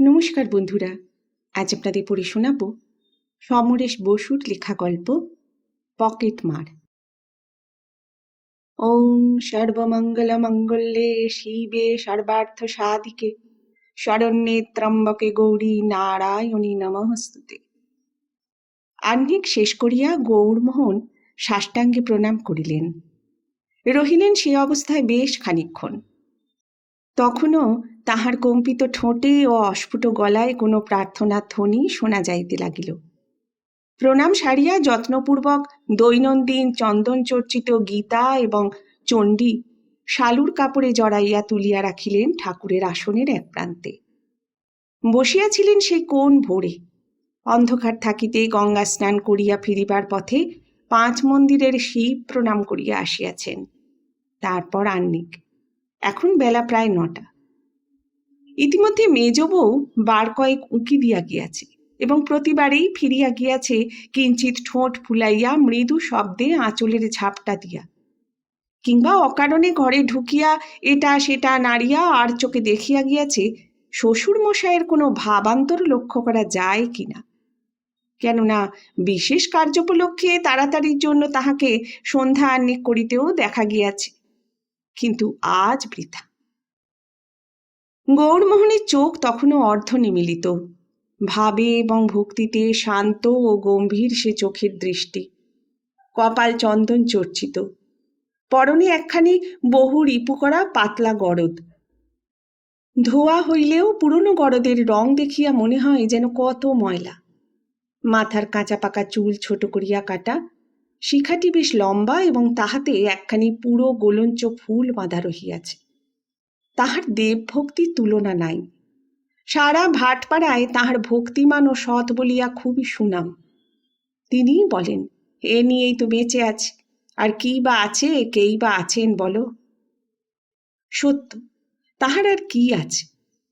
নমস্কার বন্ধুরা, আজ আপনাদের পড়ে শোনাব সমরেশ বসুর লেখা গল্প, পকেট মার। ওম সর্বমঙ্গল মঙ্গলে শিবে সর্বার্থ সাধিকে শরণ্যে ত্রম্বকে গৌরী নারায়ণী নমস্তুতে। আহ্নিক শেষ করিয়া গৌরমোহন সাষ্টাঙ্গে প্রণাম করিলেন। রহিলেন সে অবস্থায় বেশ খানিক্ষণ তখনও তাহার কম্পিত ঠোঁটে ও অস্ফুট গলায় কোনো প্রার্থনার ধ্বনি শোনা যাইতে লাগিল। প্রণাম সারিয়া, যত্নপূর্বক দৈনন্দিন চন্দন চর্চিত গীতা এবং চণ্ডী শালুর কাপড়ে জড়াইয়া তুলিয়া রাখিলেন ঠাকুরের আসনের এক প্রান্তে। বসিয়াছিলেন সেই কোন ভোরে? অন্ধকার থাকিতে গঙ্গা স্নান করিয়া ফিরিবার পথে পাঁচ মন্দিরের শিব প্রণাম করিয়া আসিয়াছেন। তারপর আন্নিক এখন বেলা প্রায় নটা। ইতিমধ্যে মেজ বউ বার কয়েক উঁকি দিয়া গিয়াছে এবং প্রতিবারেই ফিরিয়া গিয়াছে কিঞ্চিত ঠোঁট ফুলাইয়া মৃদু শব্দে আঁচলের ঝাপটা দিয়া। কিংবা অকারণে ঘরে ঢুকিয়া এটা সেটা নাড়িয়া আর চোখে দেখিয়া গিয়াছে শ্বশুর মশাইয়ের কোনো ভাবান্তর লক্ষ্য করা যায় কিনা কেননা বিশেষ কার্যোপলক্ষে তাড়াতাড়ির জন্য তাহাকে সন্ধ্যা আহ্নিক করিতেও দেখা গিয়াছে। কিন্তু আজ বৃথা। গৌরমোহনের চোখ তখনও অর্ধ নিমিলিত ভাবে এবং ভক্তিতে শান্ত ও গম্ভীর সে চোখের দৃষ্টি। কপাল চন্দন চর্চিত। পরনে একখানি বহু রিপু করা পাতলা গরদ। ধোয়া হইলেও পুরনো গরদের রং দেখিয়া মনে হয় যেন কত ময়লা। মাথার কাঁচা পাকা চুল ছোট করিয়া কাটা। শিখাটি বেশ লম্বা এবং তাহাতে একখানি পুরো গোলঞ্চ ফুল বাঁধা রহিয়াছে। তাহার দেবভক্তির তুলনা নাই। সারা ভাটপাড়ায় তাহার ভক্তিমান ও সৎ বলিয়া খুবই সুনাম। তিনিই বলেন, এ নিয়েই তো বেঁচে আছে, আর কি বা আছে, কেই বা আছেন বলো? সত্য, তাহার আর কি আছে?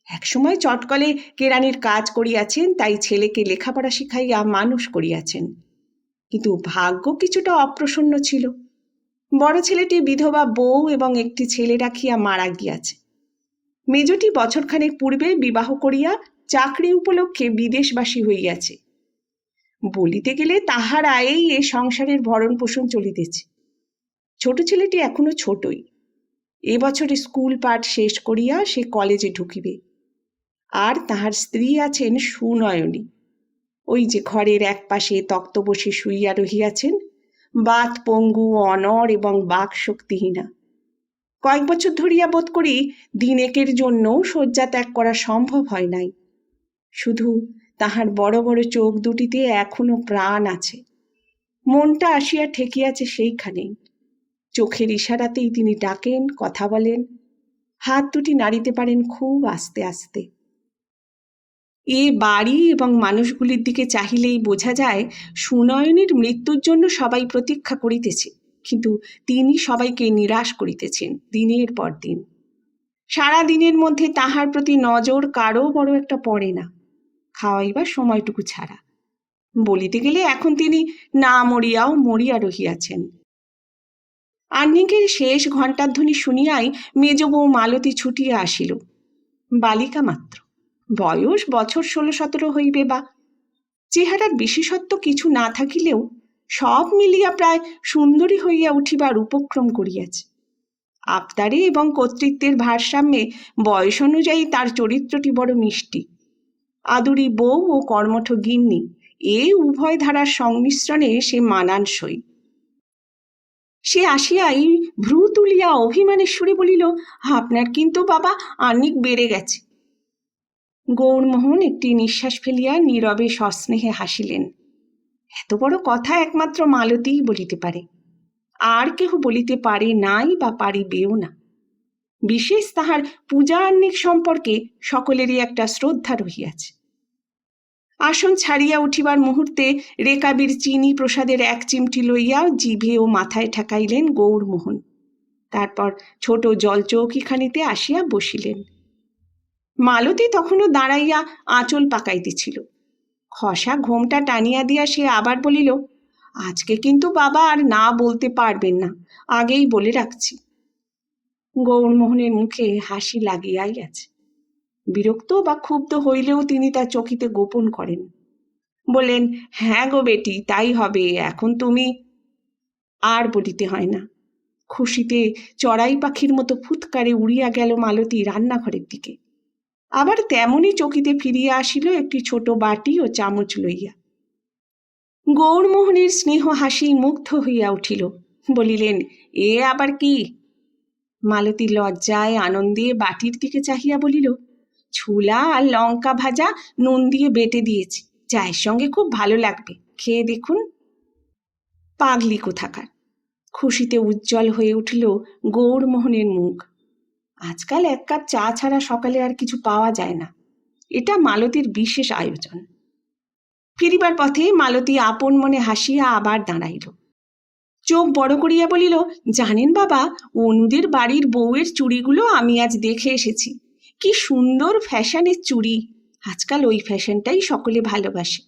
একসময় চটকলে কেরানির কাজ করিয়াছেন, তাই ছেলেকে লেখাপড়া শিখাইয়া মানুষ করিয়াছেন। কিন্তু ভাগ্য কিছুটা অপ্রসন্ন ছিল। বড় ছেলেটি বিধবা বউ এবং একটি ছেলে রাখিয়া মারা গিয়াছে। মেজটি বছরখানেক পূর্বে বিবাহ করিয়া চাকরি উপলক্ষে বিদেশবাসী হইয়াছে। বলিতে গেলে তাহার আয়েই এ সংসারের ভরণ পোষণ চলিতেছে। ছোট ছেলেটি এখনও ছোটই। এ বছরে স্কুল পাঠ শেষ করিয়া সে কলেজে ঢুকিবে। আর তাহার স্ত্রী আছেন সুনয়নী। ওই যে ঘরের এক পাশে তক্ত বসে শুইয়া রহিয়াছেন, বাত, পঙ্গু, অনর এবং বাক শক্তিহীনা কয়েক বছর ধরিয়া বোধ করি দিনেকের জন্য শয্যা ত্যাগ করা সম্ভব হয় নাই। শুধু তাহার বড় বড় চোখ দুটিতে এখনও প্রাণ আছে। মনটা আসিয়া ঠেকিয়াছে সেইখানেই চোখের ইশারাতেই তিনি ডাকেন, কথা বলেন। হাত দুটি নাড়িতে পারেন খুব আস্তে আস্তে। এ বাড়ি এবং মানুষগুলির দিকে চাহিলেই বোঝা যায়, সুনয়নীর মৃত্যুর জন্য সবাই প্রতীক্ষা করিতেছে। কিন্তু তিনি সবাইকে নিরাশ করিতেছেন দিনের পর দিন। সারা দিনের মধ্যে তাহার প্রতি নজর কারও বড় একটা পড়ে না। খাওয়াইবার সময়টুকু ছাড়া। বলিতে গেলে এখন তিনি না মরিয়াও মরিয়া রহিয়াছেন। আহ্নিকের শেষ ঘণ্টার ধ্বনি শুনিয়াই মেজ বউ মালতী ছুটিয়া আসিল। বালিকা মাত্র। বয়স বছর ষোলো সতেরো হইবে বা। চেহারার বিশেষত্ব কিছু না থাকিলেও সব মিলিয়া প্রায় সুন্দরী হইয়া উঠিবার উপক্রম করিয়াছে। আবতারে এবং কর্তৃত্বের ভারসাম্যে বয়স অনুযায়ী তার চরিত্রটি বড় মিষ্টি। আদুরি বউ ও কর্মঠ গিন্নি, এ উভয় ধারার সংমিশ্রণে সে মানানসই। সে আসিয়াই ভ্রু তুলিয়া অভিমানের সুরে বলিল, আপনার কিন্তু বাবা আনিক বেড়ে গেছে। গৌরমোহন একটি নিঃশ্বাস ফেলিয়া নীরবে সস্নেহে হাসিলেন। এত বড় কথা একমাত্র মালতীই বলিতে পারে। আর কেহ বলিতে পারে নাই বা পারিবেও না। বিশেষ তাহার পূজান্নিক সম্পর্কে সকলেরই একটা শ্রদ্ধা রহিয়াছে। আসন ছাড়িয়া উঠিবার মুহূর্তে রেকাবির চিনি প্রসাদের এক চিমটি লইয়া জিভে ও মাথায় ঠেকাইলেন গৌরমোহন। তারপর ছোট জলচৌকিখানিতে আসিয়া বসিলেন। মালতী তখনও দাঁড়াইয়া আঁচল পাকাইতেছিল। খসা ঘোমটা টানিয়া দিয়া সে আবার বলিল, আজকে কিন্তু বাবা আর না বলতে পারবেন না, আগেই বলে রাখছি। গৌরমোহনের মুখে হাসি লাগিয়াই আছে। বিরক্ত বা ক্ষুব্ধ হইলেও তিনি তা চকিতে গোপন করেন। বলেন হ্যাঁ গো বেটি, তাই হবে, এখন তুমি আর বলিতে হয় না। খুশিতে চড়াই পাখির মতো ফুৎকারে উড়িয়া গেল মালতী রান্নাঘরের দিকে। আবার তেমনি চকিতে ফিরিয়া আসিল একটি ছোট বাটি ও চামচ লইয়া। গৌরমোহনের স্নেহ হাসি মুগ্ধ হইয়া উঠিল, বলিলেন, এ আবার কি? মালতী লজ্জায় আনন্দে বাটির দিকে চাহিয়া বলিল, ছুলা আর লঙ্কা ভাজা নুন দিয়ে বেটে দিয়েছি, চায়ের সঙ্গে খুব ভালো লাগবে, খেয়ে দেখুন। পাগলি কোথাকার, খুশিতে উজ্জ্বল হয়ে উঠল গৌরমোহনের মুখ। আজকাল এক কাপ চা ছাড়া সকালে আর কিছু পাওয়া যায় না। এটা মালতীর বিশেষ আয়োজন। ফিরিবার পথে মালতী আপন মনে হাসিয়া আবার দাঁড়াইল। চোখ বড় করিয়া বলিল, জানেন বাবা, অনুদের বাড়ির বউয়ের চুড়িগুলো আমি আজ দেখে এসেছি। কি সুন্দর ফ্যাশনের চুড়ি। আজকাল ওই ফ্যাশনটাই সকলে ভালোবাসে।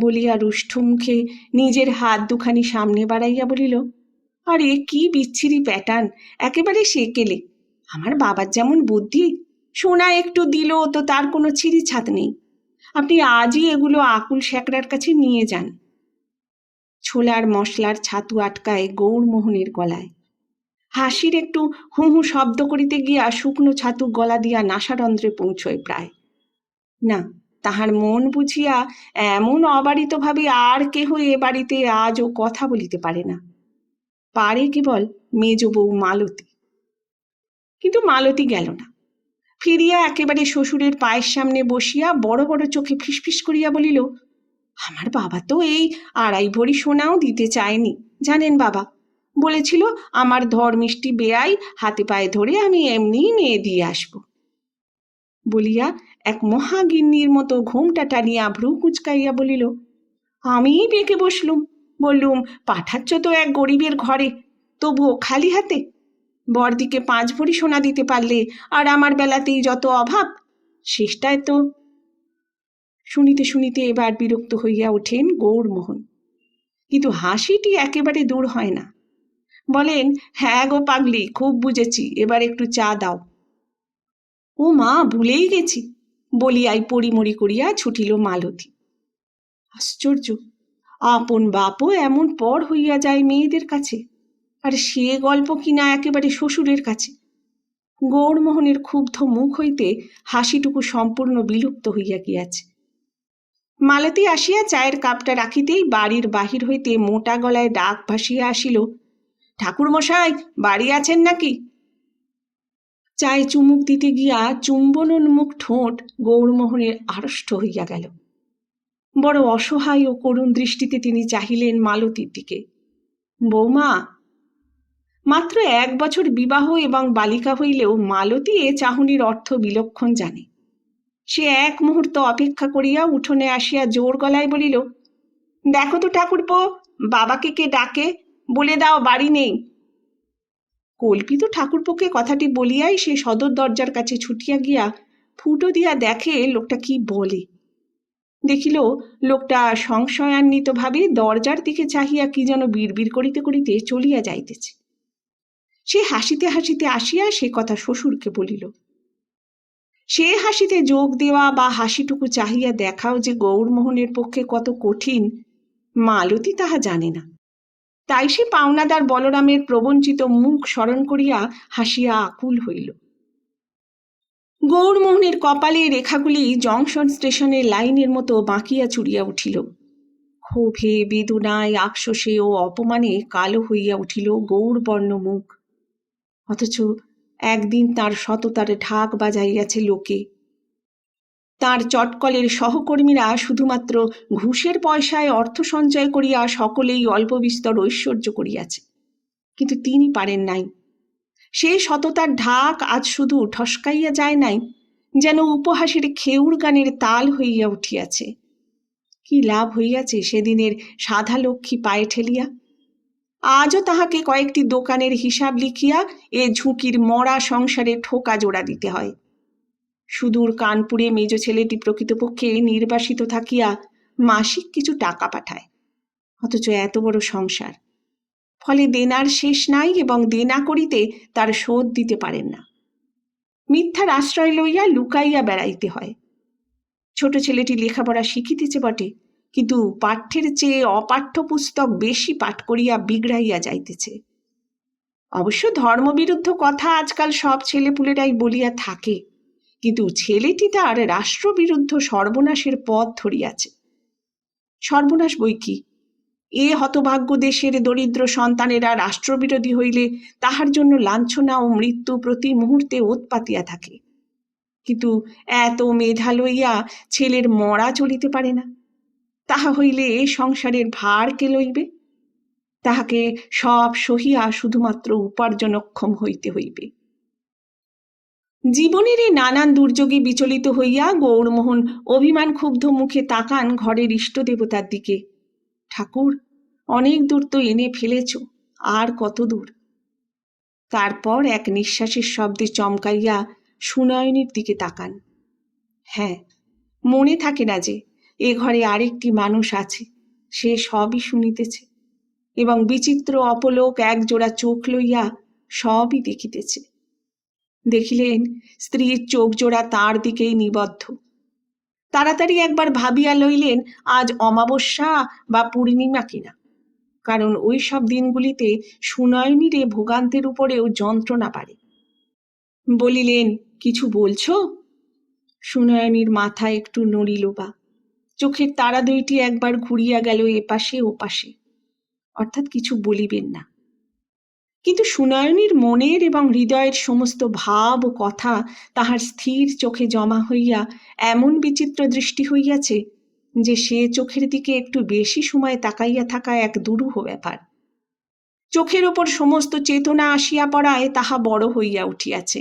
বলিয়া রুষ্ঠ মুখে নিজের হাত দুখানি সামনে বাড়াইয়া বলিল, আর এ কি বিচ্ছিরি প্যাটার্ন একেবারে সেকেলে আমার বাবার যেমন বুদ্ধি, সোনা একটু দিল তো তার কোনো ছিঁড়ি ছাত নেই। আপনি আজই এগুলো আকুল শ্যাকরার কাছে নিয়ে যান। ছোলার মশলার ছাতু আটকায় গৌরমোহনের গলায়। হাসির একটু হু হু শব্দ করিতে গিয়া শুকনো ছাতু গলা দিয়া নাসারন্ধ্রে পৌঁছয় প্রায়। না, তাহার মন বুঝিয়া এমন অবারিতভাবে আর কেহ এ বাড়িতে আজও কথা বলিতে পারে না। পারে কেবল মেজ বউ মালতী। কিন্তু মালতী গেল না। ফিরিয়া একেবারে শ্বশুরের পায়ের সামনে বসিয়া বড় বড় চোখে ফিসফিস করিয়া বলিল, আমার বাবা তো এই আড়াই ভরি সোনাও দিতে চায়নি, জানেন বাবা। বলেছিল আমার ধর মিষ্টি বেয়াই হাতে পায়ে ধরে আমি এমনিই মেয়ে দিয়ে আসব। বলিয়া এক মহাগিন্নির মতো ঘোমটা টানিয়া ভ্রু কুচকাইয়া বলিল আমিই বেঁকে বসলুম, বললুম, পাঠাচ্ছ তো এক গরিবের ঘরে, তবুও খালি হাতে বরদিকে পাঁচ ভরি সোনা দিতে পারলে আর আমার বেলাতেই যত অভাব, শেষটায় তো। শুনিতে শুনিতে এবার বিরক্ত হইয়া ওঠেন গৌরমোহন। কিন্তু হাসিটি একেবারে দূর হয় না। বলেন হ্যাঁ গো পাগলি, খুব বুঝেছি, এবার একটু চা দাও। ও মা, ভুলেই গেছি, বলিয়াই পরিমরি করিয়া ছুটিল মালতী। আশ্চর্য, আপন বাপও এমন পর হইয়া যায় মেয়েদের কাছে? আর সে গল্প কিনা একেবারে শ্বশুরের কাছে। গৌরমোহনের ক্ষুব্ধ মুখ হইতে হাসিটুকু সম্পূর্ণ বিলুপ্ত হইয়া গিয়াছে। মালতী আসিয়া চায়ের কাপটা রাখিতেই বাড়ির বাহির হইতে মোটা গলায় ডাক ভাসিয়া আসিল, ঠাকুরমশাই, বাড়ি আছেন নাকি? চায়ে চুমুক দিতে গিয়া চুম্বনোন্মুখ ঠোঁট গৌরমোহনের আড়ষ্ট হইয়া গেল। বড় অসহায় ও করুণ দৃষ্টিতে তিনি চাহিলেন মালতীর দিকে। বৌমা মাত্র এক বছর বিবাহ এবং বালিকা হইলেও মালতী এ চাহনির অর্থ বিলক্ষণ জানে। সে এক মুহূর্ত অপেক্ষা করিয়া উঠোনে আসিয়া জোর গলায় বলিল, দেখো তো ঠাকুরপো, বাবাকে কে ডাকে, বলে দাও বাড়ি নেই। কল্পিত ঠাকুরপোকে কথাটি বলিয়াই সে সদর দরজার কাছে ছুটিয়া গিয়া ফুটো দিয়া দেখে লোকটা কি বলে। দেখিল, লোকটা সংশয়ান্বিত সংশয়ান্বিতভাবে দরজার দিকে চাহিয়া কি যেন বিড়বিড় করিতে করিতে চলিয়া যাইতেছে। সে হাসিতে হাসিতে আসিয়া সে কথা শ্বশুরকে বলিল, সে হাসিতে যোগ দেওয়া বা হাসিটুকু চাহিয়া দেখাও যে গৌরমোহনের পক্ষে কত কঠিন, মালতী তাহা জানে না তাই সে পাওনাদার বলরামের প্রবঞ্চিত মুখ স্মরণ করিয়া হাসিয়া আকুল হইল। গৌরমোহনের কপালে রেখাগুলি জংশন স্টেশনের লাইনের মতো বাঁকিয়া চুরিয়া উঠিল। ক্ষোভে, বেদনায় আক্সোষে ও অপমানে কালো হইয়া উঠিল গৌরবর্ণ মুখ। অথচ একদিন তার সততার ঢাক বাজাইয়াছে লোকে। তার চটকলের সহকর্মীরা শুধুমাত্র ঘুষের পয়সায় অর্থ সঞ্চয় করিয়া সকলেই অল্প বিস্তর ঐশ্বর্য করিয়াছে, কিন্তু তিনি পারেন নাই। সে সততার ঢাক আজ শুধু ঠসকাইয়া যায় নাই, যেন উপহাসের খেউর গানের তাল হইয়া উঠিয়াছে। কি লাভ হইয়াছে সেদিনের সাধা লক্ষ্মী পায়ে ঠেলিয়া? আজও তাহাকে কয়েকটি দোকানের হিসাব লিখিয়া এ ঝুঁকির মরা সংসারে ঠোকা জোড়া দিতে হয়। সুদূর কানপুরে মেজ ছেলেটি প্রকৃতপক্ষে নির্বাসিত থাকিয়া মাসিক কিছু টাকা পাঠায়, অথচ এত বড় সংসার। ফলে দেনার শেষ নাই এবং দেনা করিতে তার শোধ দিতে পারেন না। মিথ্যার আশ্রয় লইয়া লুকাইয়া বেড়াইতে হয়। ছোট ছেলেটি লেখাপড়া শিখিতেছে বটে কিন্তু পাঠ্যের চেয়ে অপাঠ্য পুস্তক বেশি পাঠ করিয়া বিগড়াইয়া যাইতেছে। অবশ্য ধর্মবিরুদ্ধ কথা আজকাল সব ছেলেপুলেরাই বলিয়া থাকে, কিন্তু ছেলেটি তার রাষ্ট্রবিরুদ্ধ সর্বনাশের পথ ধরিয়াছে। সর্বনাশ বই কি? এ হতভাগ্য দেশের দরিদ্র সন্তানেরা রাষ্ট্রবিরোধী হইলে তাহার জন্য লাঞ্ছনা ও মৃত্যু প্রতি মুহূর্তে উৎপাতিয়া থাকে। কিন্তু এত মেধা লইয়া ছেলের মরা চলিতে পারে না। তাহা হইলে সংসারের ভার কে লইবে? তাহাকে সব সহিয়া শুধুমাত্র উপার্জনক্ষম হইতে হইবে। জীবনের এই নানান দুর্যোগে বিচলিত হইয়া গৌরমোহন অভিমান ক্ষুব্ধ মুখে তাকান ঘরের ইষ্ট দেবতার দিকে। ঠাকুর, অনেক দূর তো এনে ফেলেছ, আর কত দূর? তারপর এক নিঃশ্বাসের শব্দে চমকাইয়া সুনয়নীর দিকে তাকান। হ্যাঁ মনে থাকে না যে এ ঘরে আরেকটি মানুষ আছে। সে সবই শুনিতেছে এবং বিচিত্র অপলোক এক জোড়া চোখ লইয়া সবই দেখিতেছে। দেখিলেন, স্ত্রীর চোখ জোড়া তার দিকেই নিবদ্ধ। তাড়াতাড়ি একবার ভাবিয়া লইলেন, আজ অমাবস্যা বা পূর্ণিমা কিনা। কারণ ওই সব দিনগুলিতে সুনয়নীরে ভোগান্তের উপরেও যন্ত্রণা পারে বলিলেন, কিছু বলছো? সুনয়নীর মাথা একটু নড়িল বা চোখের তারা দুইটি একবার ঘুরিয়া গেল এপাশে ওপাশে অর্থাৎ কিছু বলিবেন না। কিন্তু সুনয়নীর মনের এবং হৃদয়ের সমস্ত ভাব ও কথা তাহার স্থির চোখে জমা হইয়া এমন বিচিত্র দৃষ্টি হইয়াছে যে সে চোখের দিকে একটু বেশি সময় তাকাইয়া থাকা এক দুরূহ ব্যাপার। চোখের ওপর সমস্ত চেতনা আসিয়া পড়ায় তাহা বড় হইয়া উঠিয়াছে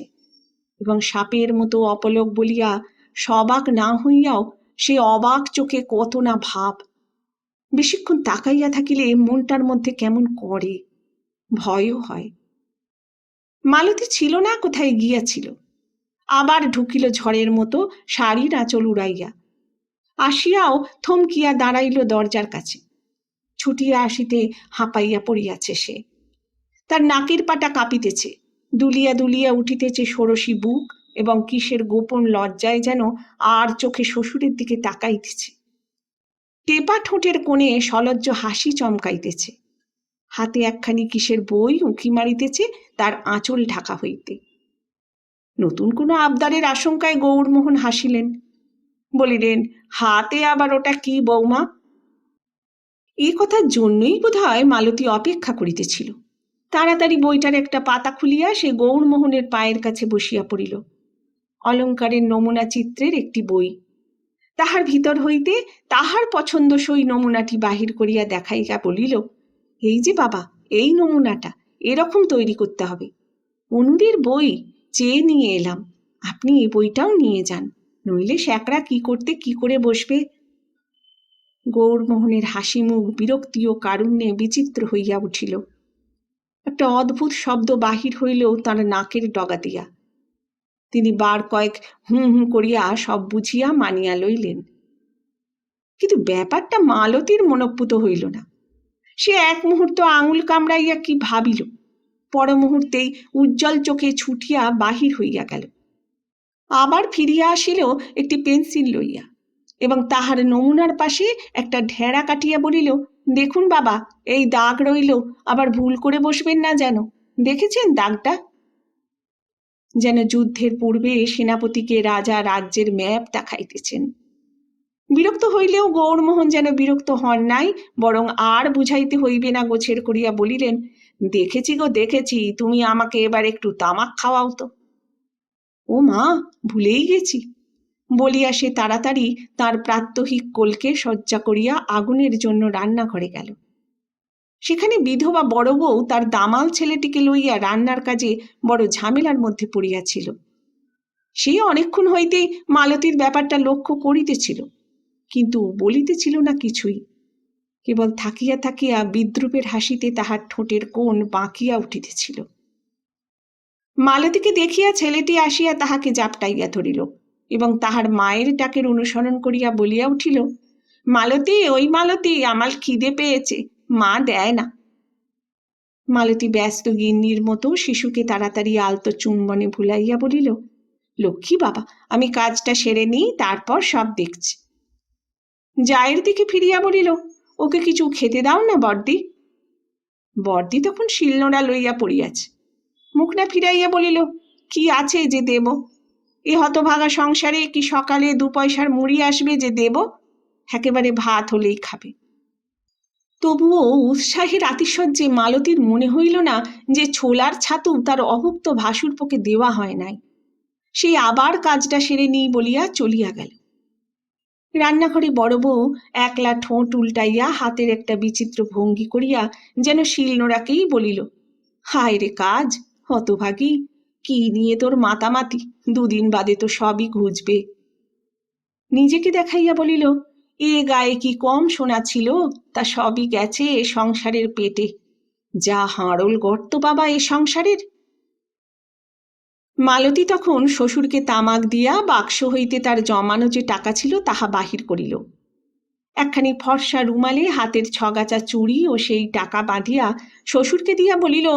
এবং সাপের মতো অপলক বলিয়া সবাক না হইয়াও সে অবাক চোখে কত না ভাব। বেশিক্ষণ তাকাইয়া থাকিলে মনটার মধ্যে কেমন করে। ভয়ও হয়। মালতী ছিল না, কোথায় গিয়াছিল? আবার ঢুকিল ঝড়ের মতো শাড়ির আঁচল উড়াইয়া। আসিয়াও থমকিয়া দাঁড়াইল দরজার কাছে। ছুটিয়া আসিতে হাঁপাইয়া পড়িয়াছে সে। তার নাকের পাটা কাঁপিতেছে। দুলিয়া দুলিয়া উঠিতেছে ষোড়শী বুক। এবং কিসের গোপন লজ্জায় যেন আর চোখে শ্বশুরের দিকে তাকাইতেছে। টেপা ঠোঁটের কোণে সলজ্জ হাসি চমকাইতেছে। হাতে একখানি কিসের বই উঁকি মারিতেছে তার আঁচল ঢাকা হইতে। নতুন কোনো আবদারের আশঙ্কায় গৌরমোহন হাসিলেন। বলিলেন, হাতে আবার ওটা কি বৌমা? এ কথার জন্যই বোধহয় মালতী অপেক্ষা করিতেছিল। তাড়াতাড়ি বইটার একটা পাতা খুলিয়া সে গৌরমোহনের পায়ের কাছে বসিয়া পড়িল। অলঙ্কারের নমুনা চিত্রের একটি বই। তাহার ভিতর হইতে তাহার পছন্দসই নমুনাটি বাহির করিয়া দেখাইয়া বলিল, এই যে বাবা, এই নমুনাটা, এরকম তৈরি করতে হবে। অনুদের বই চেয়ে নিয়ে এলাম, আপনি এই বইটাও নিয়ে যান, নইলে শ্যাকরা কি করতে কি করে বসবে? গৌরমোহনের হাসি মুখ বিরক্তি ও কারুণ্যে বিচিত্র হইয়া উঠিল। একটা অদ্ভুত শব্দ বাহির হইলেও তার নাকের ডগা দিয়া তিনি বার কয়েক হুঁ হুঁ করিয়া সব বুঝিয়া মানিয়া লইলেন। কিন্তু ব্যাপারটা মালতীর মনপুত হইল না। সে এক মুহূর্ত আঙুল কামড়াইয়া কি ভাবিল? পর মুহূর্তেই উজ্জ্বল চোখে ছুটিয়া বাহির হইয়া গেল। আবার ফিরিয়া আসিল একটি পেন্সিল লইয়া এবং তাহার নমুনার পাশে একটা ঢেড়া কাটিয়া বলিল, দেখুন বাবা, এই দাগ রইল, আবার ভুল করে বসবেন না যেন। দেখেছেন দাগটা? যেন যুদ্ধের পূর্বে সেনাপতিকে রাজা রাজ্যের ম্যাপ দেখাইতেছেন। বিরক্ত হইলেও গৌরমোহন যেন বিরক্ত হন নাই, বরং আর বুঝাইতে হইবে না গোছের করিয়া বলিলেন, দেখেছি গো, দেখেছি, তুমি আমাকে এবার একটু তামাক খাওয়াও তো। ও মা, ভুলেই গেছি। বলিয়া সে তাড়াতাড়ি তার প্রাত্যহিক কোলকে সজ্জা করিয়া আগুনের জন্য রান্নাঘরে গেল। সেখানে বিধবা বড় বউ তার দামাল ছেলেটিকে লইয়া রান্নার কাজে বড় ঝামেলার মধ্যে পড়িয়াছিল। সে অনেকক্ষণ হইতেই মালতীর ব্যাপারটা লক্ষ্য করিতেছিল, কিন্তু বলিতেছিল না কিছুই। কেবল থাকিয়া থাকিয়া বিদ্রুপের হাসিতে তাহার ঠোঁটের কোণ বাঁকিয়া উঠিতেছিল। মালতীকে দেখিয়া ছেলেটি আসিয়া তাহাকে জাপটাইয়া ধরিল এবং তাহার মায়ের ডাকের অনুসরণ করিয়া বলিয়া উঠিল, মালতী, ওই মালতী, আমার খিদে পেয়েছে। মা দেয় না। মালতী ব্যস্ত গিন্নির মতো শিশুকে তাড়াতাড়ি আলতো চুম্বনে ভুলাইয়া বলিল, লক্ষ্মী বাবা, আমি কাজটা সেরে নিই, তারপর সব দেখছি। জায়ের দিকে ফিরিয়া বলিল, ওকে কিছু খেতে দাও না বর্দি বর্দি তখন শিলনোড়া লইয়া পড়িয়াছে। মুখ না ফিরাইয়া বলিল, কি আছে যে দেব? এ হতভাগা সংসারে কি সকালে দু পয়সার মুড়ি আসবে যে দেব? একেবারে ভাত হলেই খাবে। তবুও উৎসাহের আতিশয্যে মালতীর মনে হইল না যে ছোলার ছাতু তার অভুক্ত ভাসুরপোকে দেওয়া হয় নাই। সেই আবার কাজটা সেরে নিই বলিয়া চলিয়া গেল। রান্নাঘরে বড় বউ একলা ঠোঁট উল্টাইয়া হাতের একটা বিচিত্র ভঙ্গি করিয়া যেন শিলনোড়াকেই বলিল, হায় রে কাজ, হতভাগী, কি নিয়ে তোর মাতামাতি? দুদিন বাদে তো সবই ঘুচবে। নিজেকে দেখাইয়া বলিল এ গায়ে কি কম শোনা ছিল তা সবই গেছে এ সংসারের পেটে। যা হাঁড়ল গর্ত বাবা এ সংসারের। মালতী তখন শ্বশুরকে তামাক দিয়া বাক্স হইতে তার জমানো যে টাকা ছিল, তাহা বাহির করিল। একখানি ফর্সা রুমালে হাতের ছগাচা চুড়ি ও সেই টাকা বাঁধিয়া শ্বশুরকে দিয়া বলিল,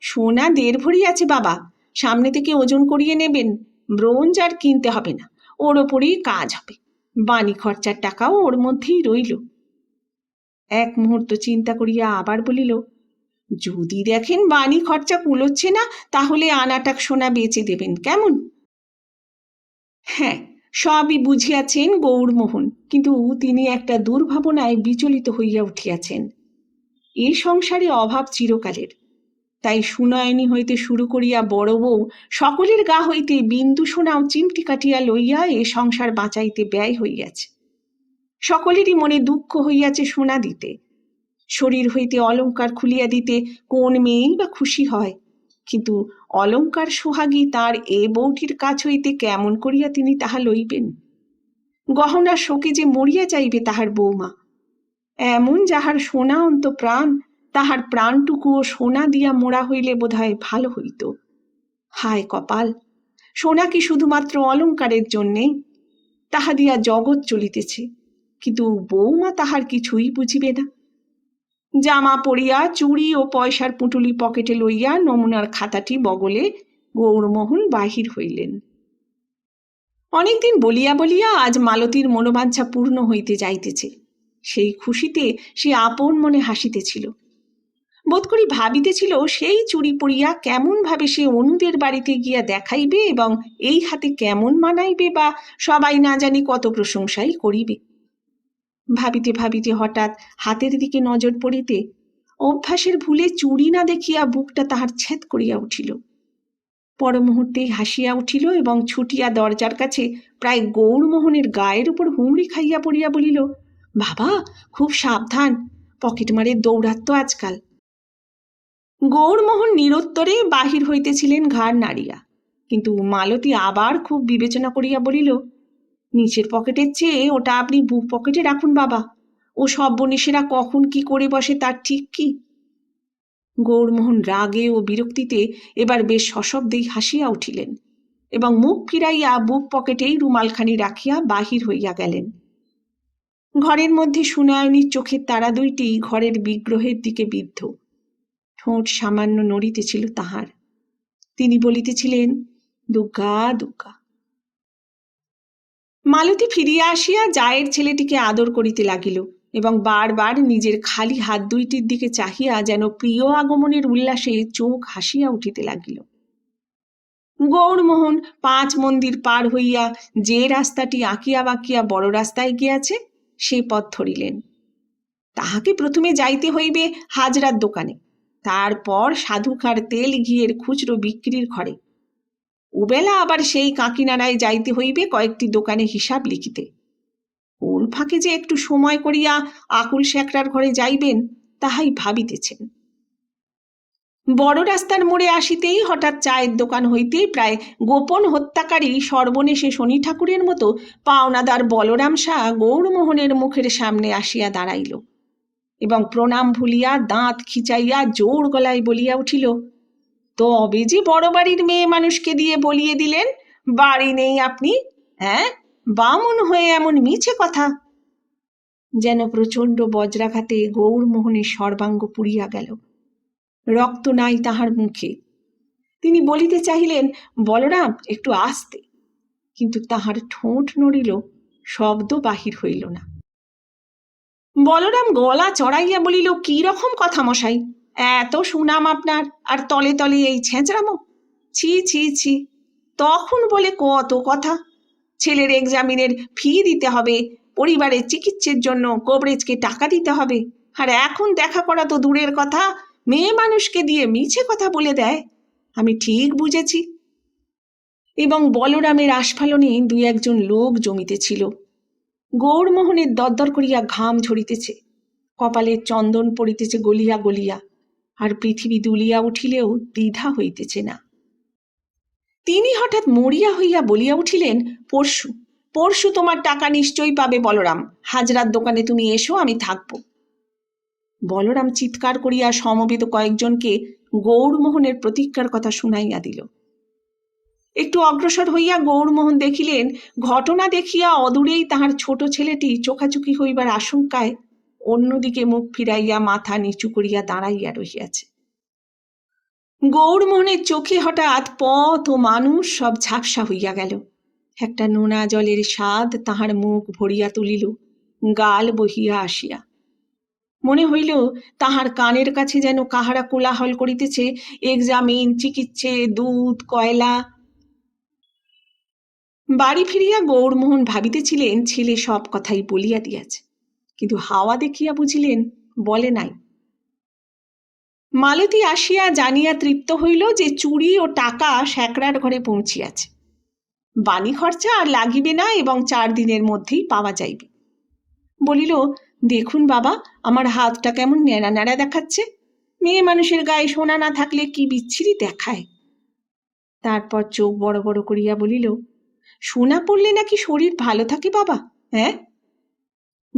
সোনা দেড় ভরি আছে বাবা, সামনে থেকে ওজন করিয়ে নেবেন, ব্রোঞ্জ আর কিনতে হবে না, ওর ওপরেই কাজ হবে। বাণী খরচার টাকাও ওর মধ্যেই রইল। এক মুহূর্ত চিন্তা করিয়া আবার বলিল, যদি দেখেন বাণী খরচা কুলোচ্ছে না, তাহলে আনাটাক সোনা বেচে দেবেন, কেমন? হ্যাঁ সবই বুঝিয়াছেন গৌরমোহন, কিন্তু তিনি একটা দুর্ভাবনায় বিচলিত হইয়া উঠিয়াছেন। এ সংসারে অভাব চিরকালের। তাই সুনয়নী হইতে শুরু করিয়া বড় বউ, সকলের গা হইতে বিন্দু সোনাও চিমটি কাটিয়া লইয়া এ সংসার বাঁচাইতে ব্যয় হইয়াছে। সকলেরই মনে দুঃখ হইয়াছে সোনা দিতে। শরীর হইতে অলঙ্কার খুলিয়া দিতে কোন মেয়েই বা খুশি হয়। কিন্তু অলঙ্কার সোহাগী তার এ বউটির কাছ হইতে কেমন করিয়া তিনি তাহা লইবেন? গহনা শোকে যে মরিয়া যাইবে তাহার বৌমা। এমন যাহার সোনা অন্ত প্রাণ তাহার প্রাণটুকুও সোনা দিয়া মোড়া হইলে বোধহয় ভালো হইত। হায় কপাল, সোনা কি শুধুমাত্র অলঙ্কারের জন্যে? তাহা দিয়া জগৎ চলিতেছে, কিন্তু বৌমা তাহার কিছুই বুঝিবে না। জামা পরিয়া চুড়ি ও পয়সার পুঁটুলি পকেটে লইয়া নমুনার খাতাটি বগলে গৌরমোহন বাহির হইলেন। অনেকদিন বলিয়া বলিয়া আজ মালতীর মনোবাঞ্ছা পূর্ণ হইতে যাইতেছে, সেই খুশিতে সে আপন মনে হাসিতেছিল। বোধ করি ভাবিতেছিল সেই চুরি পড়িয়া কেমন ভাবে সে অনুদের বাড়িতে গিয়া দেখাইবে এবং এই হাতে কেমন মানাইবে বা সবাই না জানি কত প্রশংসাই করিবে। ভাবিতে ভাবিতে হঠাৎ হাতের দিকে নজর পড়িতে অভ্যাসের ভুলে চুরি না দেখিয়া বুকটা তাহার ছেদ করিয়া উঠিল। পর মুহূর্তেই হাসিয়া উঠিল এবং ছুটিয়া দরজার কাছে প্রায় গৌরমোহনের গায়ের উপর হুমড়ি খাইয়া পড়িয়া বলিল, বাবা, খুব সাবধান। পকেটমারের দৌড়াত্ম আজকাল। গৌরমোহন নিরুত্তরে বাহির হইতেছিলেন ঘাড় নাড়িয়া। কিন্তু মালতী আবার খুব বিবেচনা করিয়া বলিল, নিচের পকেটের চেয়ে ওটা আপনি বুক পকেটে রাখুন বাবা। ও সব বনিসেরা কখন কি করে বসে তার ঠিক কি? গৌরমোহন রাগে ও বিরক্তিতে এবার বেশ সশব্দেই হাসিয়া উঠিলেন এবং মুখ ফিরাইয়া বুক পকেটেই রুমালখানি রাখিয়া বাহির হইয়া গেলেন। ঘরের মধ্যে সুনয়নীর চোখের তারা দুইটি ঘরের বিগ্রহের দিকে বিদ্ধ। ঠোঁট সামান্য নড়িতেছিল তাহার। তিনি বলিতেছিলেন দুর্গা দুর্গা মালতী ফিরিয়া আসিয়া জায়ের ছেলেটিকে আদর করিতে লাগিল এবং বারবার নিজের খালি হাত দুইটির দিকে চাহিয়া যেন প্রিয় আগমনের উল্লাসে চোখ হাসিয়া উঠিতে লাগিল। গৌরমোহন পাঁচ মন্দির পার হইয়া যে রাস্তাটি আঁকিয়া বাঁকিয়া বড় রাস্তায় গিয়াছে, সে পথ ধরিলেন। তাহাকে প্রথমে যাইতে হইবে হাজরার দোকানে। তারপর সাধুকার তেল ঘিয়ের খুচরো বিক্রির ঘরে। ওবেলা আবার সেই কাকিনাড়ায় যাইতে হইবে কয়েকটি দোকানে হিসাব লিখিতে। কোন ফাঁকে যে একটু সময় করিয়া আকুল শেখরার ঘরে যাইবেন, তাহাই ভাবিতেছেন। বড় রাস্তার মোড়ে আসিতেই হঠাৎ চায়ের দোকান হইতে প্রায় গোপন হত্যাকারী সর্বনেশে শনি ঠাকুরের মতো পাওনাদার বলরাম শাহ গৌরমোহনের মুখের সামনে আসিয়া দাঁড়াইল। এবং প্রণাম ভুলিয়া দাঁত খিচাইয়া জোর গলায় বলিয়া উঠিল, তবে যে বড় বাড়ির মেয়ে মানুষকে দিয়ে বলিয়ে দিলেন, বাড়ি নেই আপনি হ্যাঁ? বামন হয়ে এমন মিছে কথা? যেন প্রচণ্ড বজ্রাঘাতে গৌরমোহনের সর্বাঙ্গ পুড়িয়া গেল। রক্ত নাই তাহার মুখে। তিনি বলিতে চাহিলেন, বলরাম, একটু আসতে। কিন্তু তাহার ঠোঁট নড়িল, শব্দ বাহির হইল না। বলরাম গলা চড়াইয়া বলিল, কি রকম কথা মশাই? এত সুনাম আপনার, আর তলে তলে এই ছেঁচড়ামো? ছি ছি ছি, তখন বলে কত কথা? ছেলের এক্সামিনের ফি দিতে হবে, পরিবারের চিকিৎসের জন্য কোবরেজকে টাকা দিতে হবে, আর এখন দেখা করা তো দূরের কথা, মেয়ে মানুষকে দিয়ে মিছে কথা বলে দেয়, আমি ঠিক বুঝেছি? এবং বলরামের আস্ফালনে দুই একজন লোক জমিতেছিল গৌরমোহনের দরদর করিয়া ঘাম ঝরিতেছে। কপালে চন্দন পড়িতেছে গলিয়া গলিয়া, আর পৃথিবী দুলিয়া উঠিলেও দ্বিধা হইতেছে না। তিনি হঠাৎ মরিয়া হইয়া বলিয়া উঠিলেন, পরশু পরশু তোমার টাকা নিশ্চয়ই পাবে বলরাম, হাজরার দোকানে তুমি এসো, আমি থাকব। বলরাম চিৎকার করিয়া সমবেত কয়েকজনকে গৌরমোহনের প্রতিজ্ঞার কথা শুনাইয়া দিল। একটু অগ্রসর হইয়া গৌরমোহন দেখিলেন, ঘটনা দেখিয়া অদূরেই তাহার ছোট ছেলেটি চোখাচুকি হইবার আশঙ্কায় অন্যদিকে মুখ ফিরাইয়া মাথা নিচু করিয়া দাঁড়াইয়া রহিয়াছে। গৌরমোহনের চোখে হঠাৎ পথ ও মানুষ সব ঝাপসা হইয়া গেল। একটা নোনা জলের স্বাদ তাহার মুখ ভরিয়া তুলিল, গাল বহিয়া আসিয়া। মনে হইল তাহার কানের কাছে যেন কাহারা কোলাহল করিতেছে, এক্সামিন, চিকিৎসে, দুধ, কয়লা বাড়ি ফিরিয়া গৌরমোহন ভাবিতেছিলেন, ছেলে সব কথাই বলিয়া দিয়াছে। কিন্তু হাওয়া দেখিয়া বুঝিলেন, বলে নাই। মালতী আসিয়া জানিয়া তৃপ্ত হইল যে চুরি ও টাকা স্যাকরার ঘরে পৌঁছিয়াছে। বাণী খরচা আর লাগিবে না এবং চার দিনের মধ্যেই পাওয়া যাইবে। বলিল, দেখুন বাবা, আমার হাতটা কেমন ন্যাড়া ন্যাড়া দেখাচ্ছে। মেয়ে মানুষের গায়ে সোনা না থাকলে কি বিচ্ছিরি দেখায়? তারপর চোখ বড় বড় করিয়া বলিল সোনা পড়লে নাকি শরীর ভালো থাকে বাবা হ্যাঁ?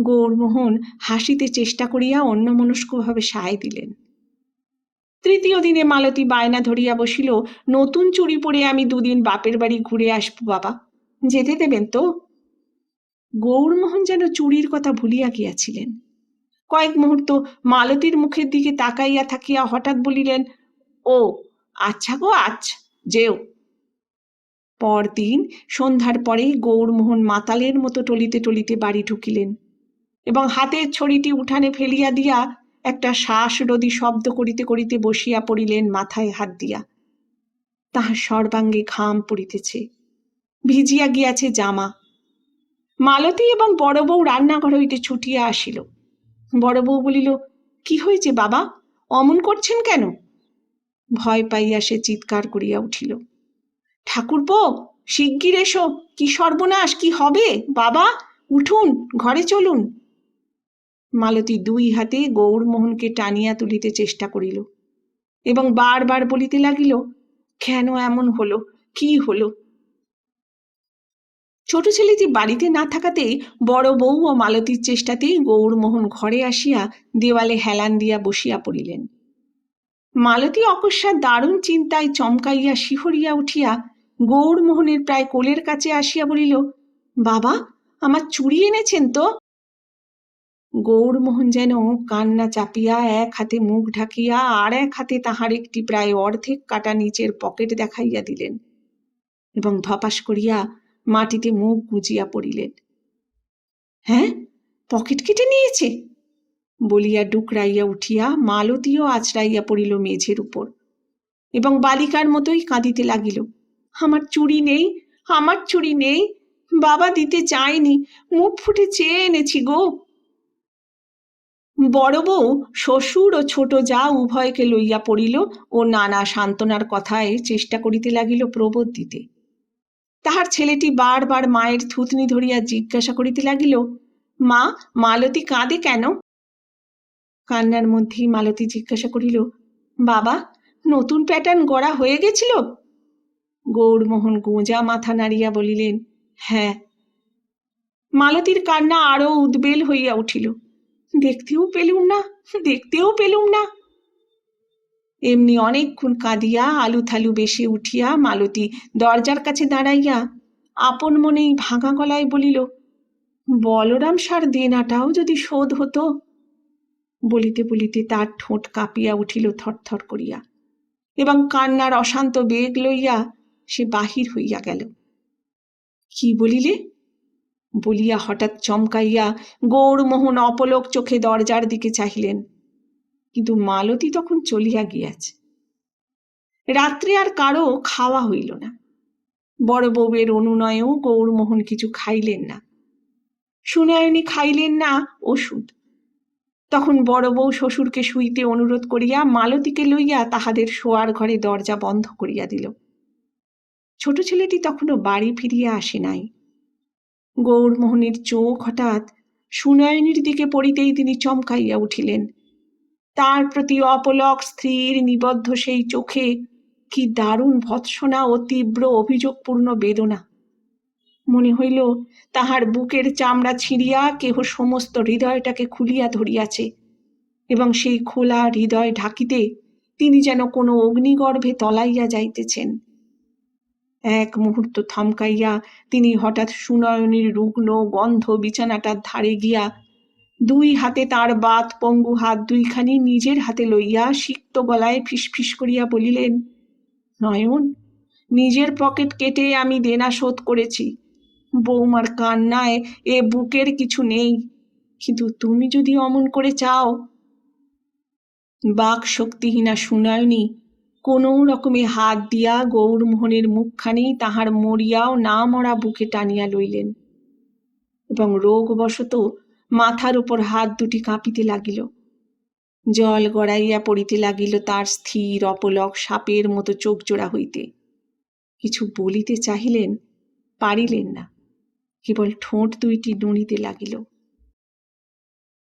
গৌরমোহন হাসিতে চেষ্টা করিয়া অন্যমনস্কভাবে সায় দিলেন। তৃতীয় দিনে মালতী বায়না ধরিয়া বসিল, নতুন চুড়ি পরে আমি দুদিন বাপের বাড়ি ঘুরে আসব বাবা, যেতে দেবেন তো? গৌরমোহন যেন চুরির কথা ভুলিয়া গিয়াছিলেন। কয়েক মুহূর্ত মালতীর মুখের দিকে তাকাইয়া থাকিয়া হঠাৎ বলিলেন, ও আচ্ছা গো আচ্ছা যেও। পরদিন সন্ধ্যার পরেই গৌরমোহন মাতালের মতো টলিতে টলিতে বাড়ি ঢুকিলেন এবং হাতের ছড়িটি উঠানে ফেলিয়া দিয়া একটা শ্বাস রদি শব্দ করিতে করিতে বসিয়া পড়িলেন মাথায় হাত দিয়া। তাহার সর্বাঙ্গে ঘাম পড়িতেছে, ভিজিয়া গিয়াছে জামা। মালতী এবং বড় বউ রান্নাঘর হইতে ছুটিয়া আসিল। বড় বউ বলিল, কি হয়েছে বাবা? অমন করছেন কেন? ভয় পাইয়া সে চিৎকার করিয়া উঠিল। ঠাকুরপো, শিগগির এসো, কি সর্বনাশ, কি হবে? বাবা, উঠুন, ঘরে চলুন। মালতী দুই হাতে গৌরমোহনকে টানিয়া তুলিতে চেষ্টা করিল এবং বারবার বলিতে লাগিল, কেন এমন হলো? কি হলো? ছোট ছেলেটি বাড়িতে না থাকাতেই বড় বউ ও মালতীর চেষ্টাতেই গৌরমোহন ঘরে আসিয়া দেওয়ালে হেলান দিয়া বসিয়া পড়িলেন। মালতী অকস্মাৎ দারুণ চিন্তায় চমকাইয়া শিহরিয়া উঠিয়া গৌরমোহনের প্রায় কোলের কাছে আসিয়া বলিল, বাবা, আমার চুরি এনেছেন তো? গৌরমোহন যেন কান্না চাপিয়া এক হাতে মুখ ঢাকিয়া আর এক হাতে তাহার একটি প্রায় অর্ধেক কাটা নিচের পকেট দেখাইয়া দিলেন এবং ধপাস করিয়া মাটিতে মুখ গুজিয়া পড়িলেন। হ্যাঁ পকেট কেটে নিয়েছে? বলিয়া ডুকরাইয়া উঠিয়া মালতীও আছড়াইয়া পড়িল মেঝের উপর এবং বালিকার মতোই কাঁদিতে লাগিল। আমার চুড়ি নেই, আমার চুড়ি নেই, বাবা দিতে চায়নি, মুখ ফুটে চেয়ে এনেছি গো। বড় বউ, শ্বশুর ও ছোট যা উভয়কে লইয়া পড়িল ও নানা সান্ত্বনার কথায় চেষ্টা করিতে লাগিল প্রবোধ দিতে। তাহার ছেলেটি বারবার মায়ের থুতনি ধরিয়া জিজ্ঞাসা করিতে লাগিল, মা, মালতী কাঁদে কেন? কান্নার মধ্যেই মালতী জিজ্ঞাসা করিল, বাবা, নতুন প্যাটার্ন গড়া হয়ে গেছিল? গৌরমোহন গোঁজা মাথা নাড়িয়া বলিলেন হ্যাঁ মালতীর কান্না আরও উদ্বেল হইয়া উঠিল, দেখতেও পেলুম না, দেখতেও পেলুম না এমনি অনেকক্ষণ কাঁদিয়া আলু থালু বেশি উঠিয়া মালতী দরজার কাছে দাঁড়াইয়া আপন মনেই ভাঙা গলায় বলিল, বলরাম সার দেনাটাও যদি শোধ হতো বলিতে বলিতে তার ঠোঁট কাঁপিয়া উঠিল থরথর করিয়া এবং কান্নার অশান্ত বেগ লইয়া সে বাহির হইয়া গেল। কি বলিলে? বলিয়া হঠাৎ চমকাইয়া গৌরমোহন অপলক চোখে দরজার দিকে চাহিলেন। কিন্তু মালতী তখন চলিয়া গিয়াছে। রাত্রে আর কারও খাওয়া হইল না। বড় বউয়ের অনুনয়েও গৌরমোহন কিছু খাইলেন না। সুনয়নী খাইলেন না ওষুধ। তখন বড় বউ শ্বশুরকে শুইতে অনুরোধ করিয়া মালতীকে লইয়া তাহাদের শোয়ার ঘরে দরজা বন্ধ করিয়া দিল। ছোট ছেলেটি তখনও বাড়ি ফিরিয়া আসে নাই। গৌরমোহনের চোখ হঠাৎ সুনয়নীর দিকে পড়িতেই তিনি চমকাইয়া উঠিলেন। তার প্রতি অপলক স্থির নিবদ্ধ সেই চোখে কি দারুণ ভৎসনা ও তীব্র অভিযোগপূর্ণ বেদনা। মনে হইল তাহার বুকের চামড়া ছিঁড়িয়া কেহ সমস্ত হৃদয়টাকে খুলিয়া ধরিয়াছে এবং সেই খোলা হৃদয় ঢাকিতে তিনি যেন কোনো অগ্নিগর্ভে তলাইয়া যাইতেছেন। এক মুহূর্ত থামকাইয়া তিনি হঠাৎ সুনয়নীর রুগ্ন গন্ধ বিছানাটার ধারে গিয়া দুই হাতে তার বাত পঙ্গু হাত দুইখানি নিজের হাতে লইয়া সিক্ত গলায় ফিসফিস করিয়া বলিলেন, নয়ন, নিজের পকেট কেটে আমি দেনা শোধ করেছি। বৌমার কান্নায় এ বুকের কিছু নেই। কিন্তু তুমি যদি অমন করে চাও বাক শক্তিহীনা সুনয়নী কোনো রকমে হাত দিয়া গৌরমোহনের মুখখানি তাহার মরিয়াও না মরা বুকে টানিয়া লইলেন এবং রোগবশত মাথার উপর হাত দুটি কাঁপিতে লাগিল। জল গড়াইয়া পড়িতে লাগিল তার স্থির, অপলক সাপের মতো চোখ জোড়া হইতে। কিছু বলিতে চাহিলেন, পারিলেন না। কেবল ঠোঁট দুইটি নুড়িতে লাগিল।